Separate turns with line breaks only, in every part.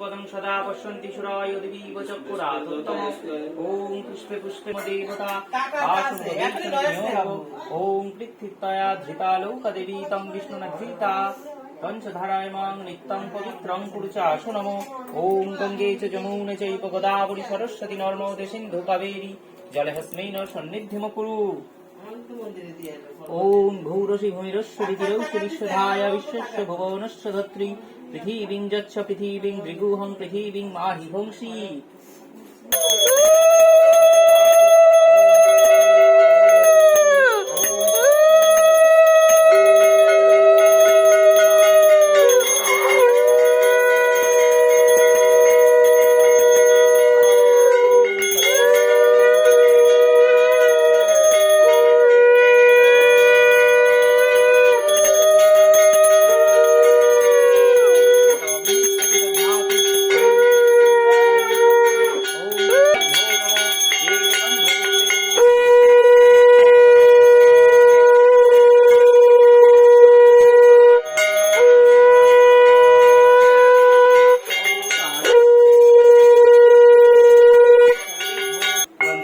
পদং সদা পশ্যন্তি সুরায় দেবীব চক্ষুরাতুত্তম ওম পুষ্পে পুষ্পে দেবতা ওম পৃথিবীতয়া ধৃতালোকদেবী তং বিষ্ণুনধৃতা পঞ্চধারায়মাং নিত্যং পবিত্রং পুরুচাশু নমো ওম গঙ্গে চ যমুনে চৈব গোদাবরী সরস্বতী নর্মদে সিন্ধু কাবেরী জলহস্মেন সন্নিধিম কুরু ওম ভৌরসি ভূমিরস্বরি তিরৌষি বিশ্বধায় ধত্রী পৃথিবীং যচ্ছ পৃথিবীং ভৃগুহং পৃথিবীং মাহি হংসি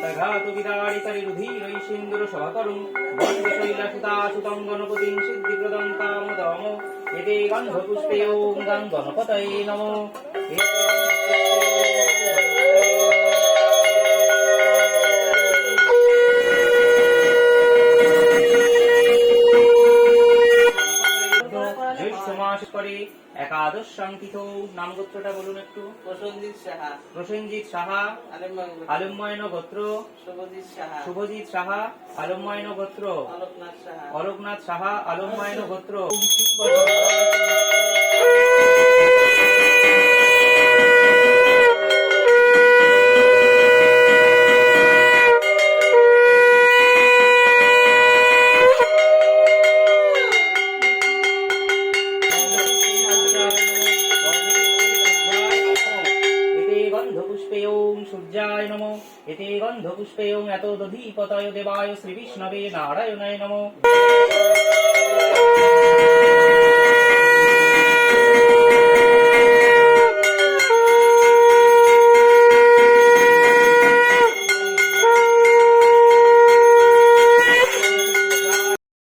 গ্রন্থঘাত বিদারিতরি রুধিরৈ সিন্দুর সহকরুং বন্দশৈলসুতাসুতং গণপতিং সিদ্ধিপ্রদং কামদম এতে গন্ধপুষ্পে জ্যৈষ্ঠ মাস করে। একাদশ সংকিত নামগোত্রটা বলুন একটু।
প্রসঞ্জিৎ সাহা।
প্রসেনজিৎ সাহা
আলেম্বাং
গোত্র।
শুভজিৎ সাহা।
শুভজিৎ সাহা আলম্বয়ন গোত্র।
অলোকনাথ সাহা।
অলোকনাথ সাহা আলম্বয়ন গোত্র এতে গন্ধপুষ্পে ওং সূর্যায় নম এতে গন্ধ পুষ্পে এত দধিপতয় দেবায় শ্রীবিষ্ণবে নারায়ণায় নম